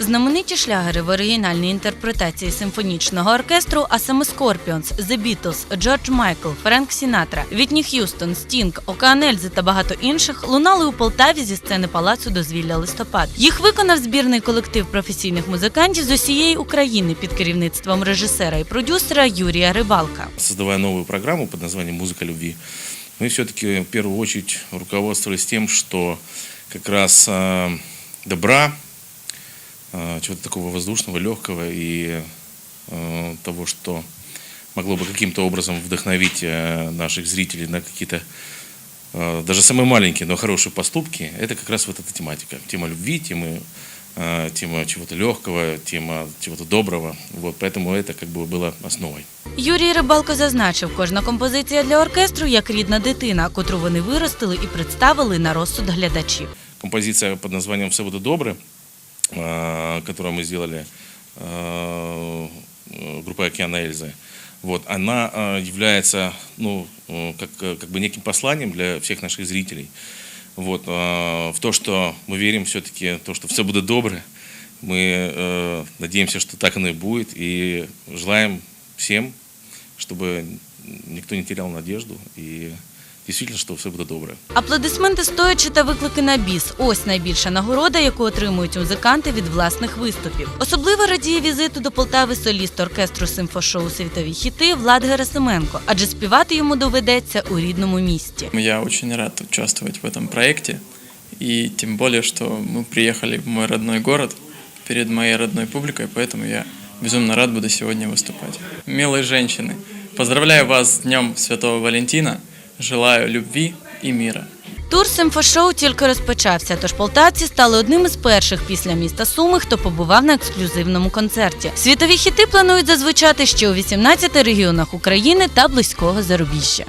Знамениті шлягери в оригінальній інтерпретації симфонічного оркестру, а саме Scorpions, The Beatles, Джордж Майкл, Френк Сінатра, Вітні Х'юстон, Стінг, Океан Ельзи та багато інших лунали у Полтаві зі сцени палацу дозвілля листопад. Їх виконав збірний колектив професійних музикантів з усієї України під керівництвом режисера і продюсера Юрія Рибалка. Создавая новую программу под названием «Музыка любви», мы все-таки в первую очередь руководствовались тем, что как раз э, добра, э, чего-то такого воздушного, легкого и э, того, что могло бы каким-то образом вдохновить э, наших зрителей на какие-то э, даже самые маленькие, но хорошие поступки, это как раз вот эта тематика. Тема любви, темы, э, тема чего-то легкого, тема чего-то доброго. Вот, поэтому это как бы было основой. Юрій Рибалко зазначив, кожна композиція для оркестру як рідна дитина, котру вони виростили і представили на розсуд глядачів. композиция под названием «Все будет добры», э, Которую мы сделали э, э, группой «Океана Эльзы», вот, она э, является ну, э, как, э, как бы неким посланием для всех наших зрителей. Вот, э, в то, что мы верим все-таки, то, что все будет добро. Мы э, надеемся, что так оно и будет. И желаем всем, чтобы никто не терял надежду. И действительно, что все будет добро. Аплодисменти стоячи та виклики на біс. Ось найбільша нагорода, яку отримують музиканти від власних виступів. Особливо радіє візиту до Полтави соліст оркестру симфошоу Світові хіти Влад Герасименко, адже співати йому доведеться у рідному місті. Я очень рад участвовать в этом проекте. И тем более, что мы приехали в мой родной город перед моей родной публикой, поэтому я безумно рад буду сегодня выступать. Милые женщины, поздравляю вас с Днем Святого Валентина. Желаю любви і міра. Тур симфошоу тільки розпочався, тож полтавці стали одним із перших після міста Суми, хто побував на ексклюзивному концерті. Світові хіти планують зазвучати ще у 18 регіонах України та близького зарубіжжя.